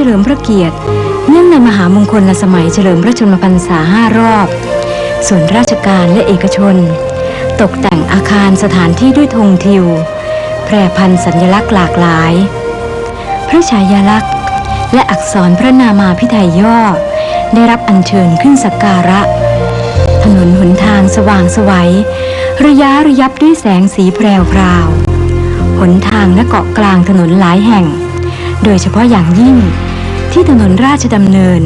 ฉลิมพระเกียรติ เนื่องในมหามงคลสมัยเฉลิมพระชนมพรรษาห้ารอบ ส่วนราชการและเอกชน ตกแต่งอาคารสถานที่ด้วยธงทิว แพร่พันสัญลักษณ์หลากหลาย พระฉายาลักษณ์ และอักษรพระนามาพิไทยย่อ ได้รับอัญเชิญขึ้นสักการะ ถนนหนทางสว่างไสวัย ระยะระยับด้วยแสงสีแพรวพราวหนทางและเกาะกลางถนนหลายแห่ง โดยเฉพาะอย่างยิ่ง ที่ถนนราชดำเนิน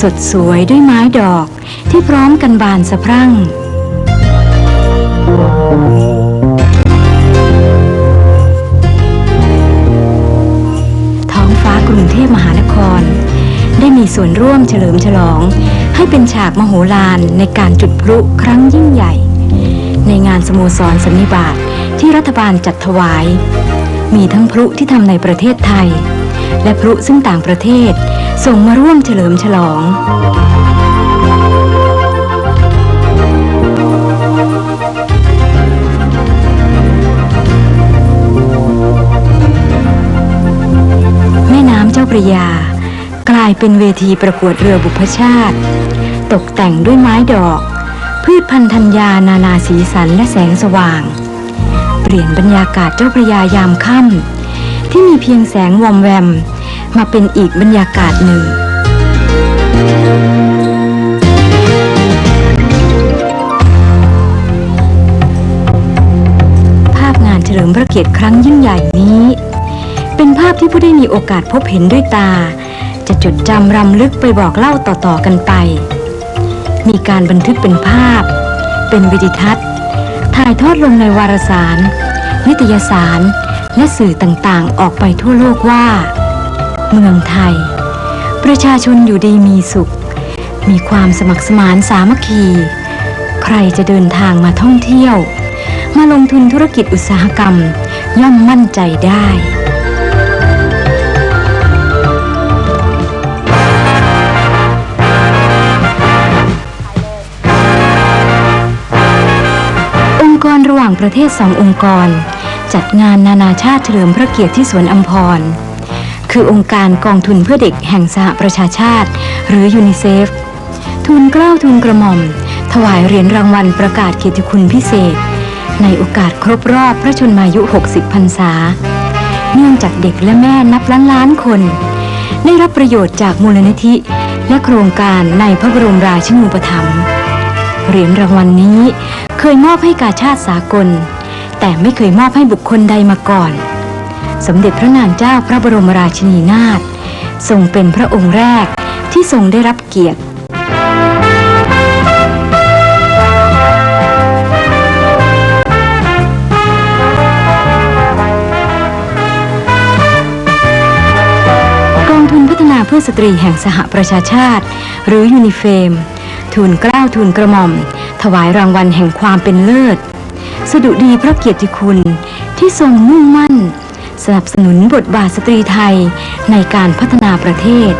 สดสวยด้วยไม้ดอกที่พร้อมกันบานสะพรั่ง ท้องฟ้ากรุงเทพมหานคร ได้มีส่วนร่วมเฉลิมฉลอง ให้เป็นฉากมโหฬารในการจุดพลุครั้งยิ่งใหญ่ ในงานสโมสรสันนิบาตที่รัฐบาลจัดถวาย มีทั้งพลุที่ทำในประเทศไทย และพลุซึ่งต่างประเทศ ส่งมาร่วมเฉลิมฉลองแม่น้ำเจ้าพระยากลายเป็นเวทีประกวดเรือบุพชาติ ตกแต่งด้วยไม้ดอก พืชพันธุ์ธัญญานานาสีสันและแสงสว่าง เปลี่ยนบรรยากาศเจ้าพระยายามค่ำ ที่มีเพียงแสงวอมแวม มาเป็นอีกบรรยากาศหนึ่ง ภาพงานเฉลิมพระเกียรติครั้งยิ่งใหญ่นี้ เป็นภาพที่ผู้ได้มีโอกาสพบเห็นด้วยตา จะจดจำรำลึกไปบอกเล่าต่อๆกันไป มีการบันทึกเป็นภาพ เป็นวิดิทัศน์ ถ่ายทอดลงในวารสาร นิตยสาร และสื่อต่างๆ ออกไปทั่วโลกว่า เมืองไทย ประชาชนอยู่ดีมีสุข มีความสมัครสมานสามัคคี ใครจะเดินทางมาท่องเที่ยว มาลงทุนธุรกิจอุตสาหกรรม ย่อมมั่นใจได้องค์กรระหว่างประเทศสององค์กร จัดงานนานาชาติเฉลิมพระเกียรติที่สวนอัมพร คือองค์การกองทุนเพื่อเด็กแห่งสหประชาชาติ หรือยูนิเซฟ ทุนเกล้าทุนกระหม่อม ถวายเหรียญรางวัลประกาศเกียรติคุณพิเศษ ในโอกาสครบรอบพระชนมายุ 60 พรรษา เนื่องจากเด็กและแม่นับล้านล้านคน ได้รับประโยชน์จากมูลนิธิ และโครงการในพระบรมราชินูปถัมภ์เหรียญรางวัลนนี้เคยมอบให้กาชาติสากล แต่ไม่เคยมอบให้บุคคลใดมาก่อน สมเด็จพระนางเจ้าพระบรมราชินีนาถทรงเป็นพระองค์แรกที่ทรงได้รับเกียรติกองทุนพัฒนาเพื่อสตรีแห่งสหประชาชาติ หรือยูนิเฟม ทูลเกล้าทูลกระหม่อม ถวายรางวัลแห่งความเป็นเลิศ สดุดีพระเกียรติคุณที่ทรงมุ่งมั่น สนับสนุนบทบาทสตรีไทยในการพัฒนาประเทศ